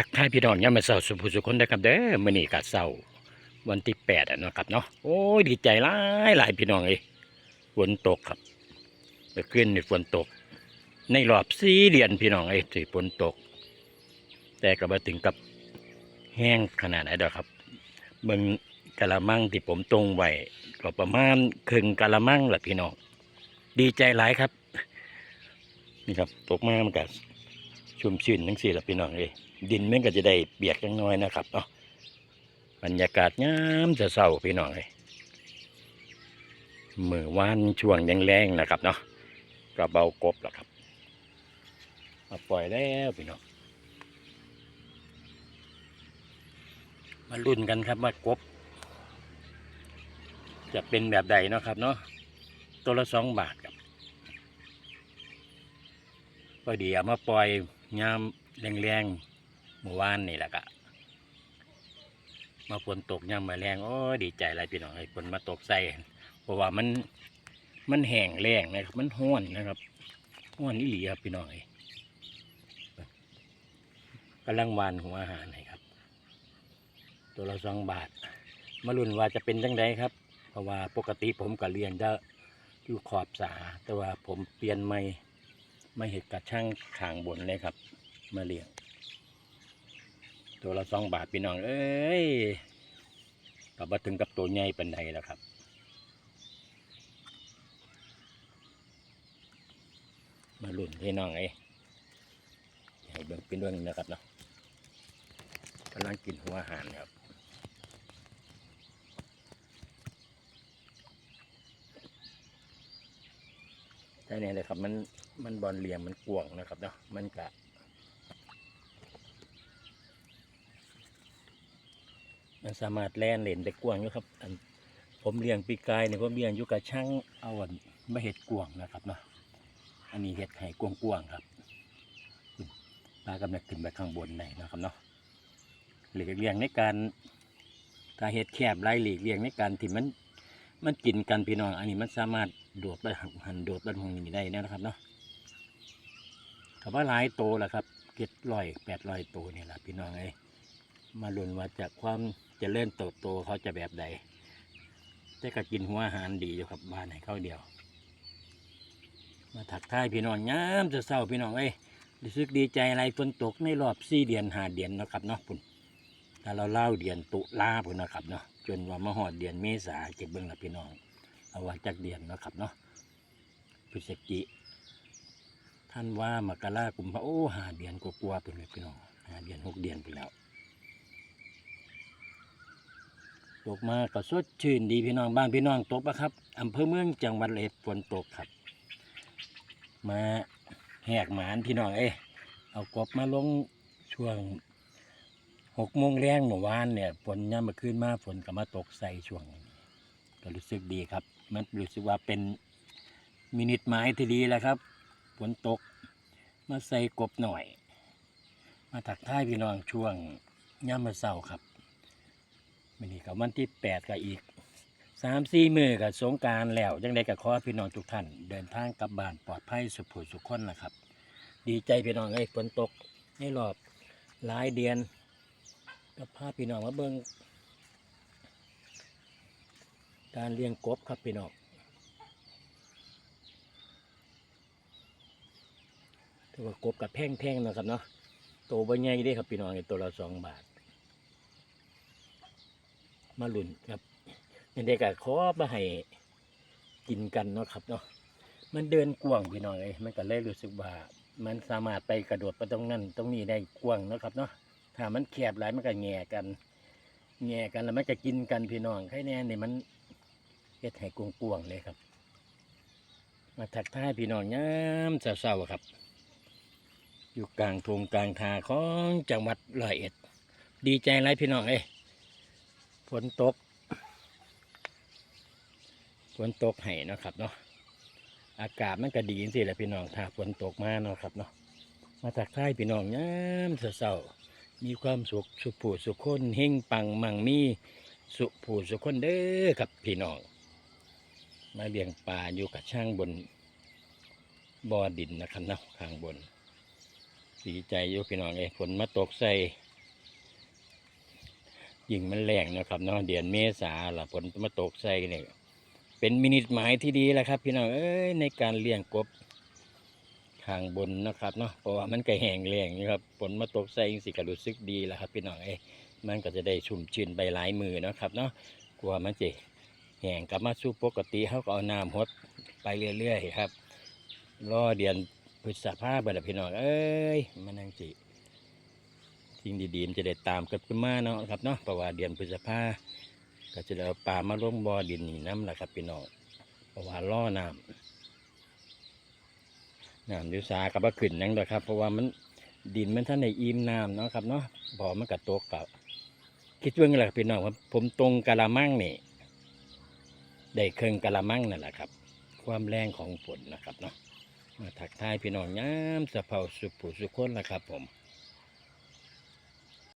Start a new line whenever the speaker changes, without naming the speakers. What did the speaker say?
ทักทายพี่น้องยามมาเช้าสุภุสุคนนะครับเด้อมื้อนี้ก็เช้าวันที่8อะนะครับเนาะโอ้ยดีใจหลายหลายพี่น้องเอ้ยฝนตกครับเมื่อคืนนี่ฝนตก ในรอบ4เดือนพี่น้องเอ้ยที่ฝนตก แต่ก็บ่ถึงกับแห้งขนาดไหนดอกครับเบิ่งกะละมังที่ผมตรงไว้ก็ประมาณครึ่งกะละมังแหละพี่น้องดีใจหลายครับ นี่ครับตกมามันก็ ชุ่มชื่นทั้งสี่ละพี่น้องเอ้ยดินมันก็จะได้เปียกจังน้อยนะครับเนาะบรรยากาศงามจะเศร้าพี่น้องเอ้ยมือวานช่วงแรงๆนะครับเนาะก็เบากบแล้วครับมาปล่อยแล้วพี่น้องมาลุ้นกันครับว่ากบ จะเป็นแบบใดเนาะครับเนาะตัวละสองบาทครับพอดีเอามาปล่อย ยามแรงๆเมื่อวานนี่แหละกะมาฝนตกยามมาแรงโอ้ยดีใจอะไรพี่น้องไอ้ฝนมาตกใส่เพราะว่ามันมันแห้งแรงนะครับ มันห้วนนะครับห้วนนี่หลีครับพี่น้องไอ้กำลังวานหัวอาหารให้ครับ ตัวละสองบาท มาลุ้นว่าจะเป็นจังไดครับ เพราะว่าปกติผมก็เรียนจะอยู่ขอบสาแต่ว่าผมเปลี่ยนใหม่ มาเห็ดกระช่างขางบนเลยครับ มาเลี้ยง ตัวละสองบาทพี่น้อง เอ้ยกับมาถึงกับตัวใหญ่เป็นไดแล้วครับมาลุ่นพี่น้องไอ้ให้เบิ่งเป็นเรื่องนะครับเนาะกำลังกินหัวอาหารครับ ใช่เนี่ยเลยครับมันมันบอลเหลี่ยมมันกวงนะครับเนาะมันกะมันสามารถแล่นเล่นได้กวงอยู่ครับอันผมเลี้ยงปีกายเนี่ยผมเลี้ยงอยู่กับช่างเอาอันมาเห็ดกวงนะครับเนาะอันนี้เห็ดไห่กวงกวงๆครับปลากำลังขึ้นไปข้างบนไหนนะครับเนาะหลีกเลี่ยงในการถ้าเห็ดแคบไรหลีกเลี่ยงในการที่มัน มันกินกันพี่น้อง อันนี้มันสามารถโดดไปหันโดดไปทางนี้ได้นะครับเนาะคำว่าหลายโตแหละครับเจ็ดร้อยแปดร้อยโตนี่แหละพี่น้องเอ้มาลุ้นว่าจากความจะเล่นโตโตเขาจะแบบใดแต่ก็กินหัวอาหารดีอยู่ครับบ้านให้เข้าเดียว มาถักท้ายพี่น้องย้ำจะเศร้าพี่น้องเอ้ยรู้สึกดีใจอะไรฝนตกในรอบสี่เดือนหาเดือนนะครับเนาะปุ่น ถ้าเราเล่าเดือนตุลาพุ่นนะครับเนาะจนว่ามาหอดเดือนเมษาเก็บเบิ้งละพี่น้องเอาว่าจากเดือนนะครับเนาะพฤศจิท่านว่ามกรากุมภาโอ้หาเดือนกลัวๆเป็นเลยพี่น้องหาเดือนหกเดือนไปแล้วตกมาก็สดชื่นดีพี่น้องบ้านพี่น้องตกปะครับอำเภอเมืองจังหวัดเลยฝนตกครับ มาแหกหมานพี่น้องเอ้เอากบมาลงช่วง หกโมงแรงเมื่อวานเนี่ยฝนย่ำมาขึ้นมาฝนก็มาตกใส่ช่วงนี้ก็รู้สึกดีครับ มันรู้สึกว่าเป็นมินิทหมายที่ดีแล้วครับฝนตกมาใส่กบหน่อย มาถักท้ายพี่น้องช่วงย่ำมาเศร้าครับมินี่กับวันที่แปดก็อีกสามสี่มือกับสงการแล้วยังได้กับขอพี่น้องทุกท่าน เดินทางกลับบ้านปลอดภัยสุขผุสุขคนนะครับ ดีใจพี่น้องไอ้ฝนตกในรอบหลายเดือน ก็พาพี่น้องมาเบิ่งการเลี้ยงกบครับพี่น้องถือว่ากบกับแพ่งๆนะครับเนาะโตวบ่ใหญ่เด้ครับพี่น้องตัวละสองบาท มาหลุนครับยังได้กับขอมาให้กินกันเนาะครับเนาะมันเดินกว้างพี่น้องเลยมันก็เลยรู้สึกว่า มันสามารถไปกระโดดไปตรงนั้นตรงนี้ได้กว้างเนาะครับเนาะ ถ้ามันแคบหลายมันก็แง่กัน แง่กันแล้วมันก็กินกันพี่น้องใครแน่นี่มันเฮ็ดให้กวงๆเลยครับ มาทักท้ายพี่น้องย้ำเศร้าๆครับ อยู่กลางทงกลางทาของจังหวัดร้อยเอ็ด ดีใจไรพี่น้องเอ้ฝนตกฝนตกให้นะครับเนาะอากาศมันก็ดีสิแหละพี่น้องถ้าฝนตกมาเนาะครับเนาะมาทักท้ายพี่น้องย้ำเศร้าๆ มีความสุขสุขผู้สุขคนเฮงปังมั่งมีสุขผู้สุขคนเด้อครับพี่น้อง มาเลี้ยงปลาอยู่กับช่างบนบ่อดินนะครับนะข้างบน สีใจอยู่พี่น้องเอ้ฝนมาตกใส่ยิ่งมันแรงนะครับเนาะเดือนเมษาล่ะฝนมาตกใส่เนี่ยเป็นมินิทหมายที่ดีแหละครับ พี่น้องเอ้ยในการเลี้ยงกบ ข้างบนนะครับเนาะเพราะว่ามันก็แห้งแล้งนี่ครับฝนมาตกใส่สิก็รู้สึกดีแหละครับพี่น้องเอ้มันก็จะได้ชุ่มชื้นไปหลายมือนะครับเนาะกลัวมันจะแห้งกลับมาสู่ปกติเขาก็เอาน้ำหดไปเรื่อยๆครับรอเดือนพฤษภาไปละพี่น้องเอ้ยมันนังจิสิ่งดีๆมันจะได้ตามกันขึ้นมาเนาะครับเนาะเพราะว่าเดือนพฤษภาก็จะเอาปลามาลงบ่อดินนี่น้ำแหละครับพี่น้องเพราะว่าล่อน้ำ น้ำยุสากับว่าขึ้นนั่งด้วยครับ เพราะว่ามันดินมันท่านในอิ่มน้ำเนาะครับเนาะบ่อมันกระตกกับคิดว่าไงล่ะพี่น้องครับผมตรงกะละมังนี่ได้เครื่องกะละมังนั่นแหละครับ ความแรงของฝนนะครับเนาะมาถักทายพี่น้องย้ำสะเพาสุผูสุคนละครับผม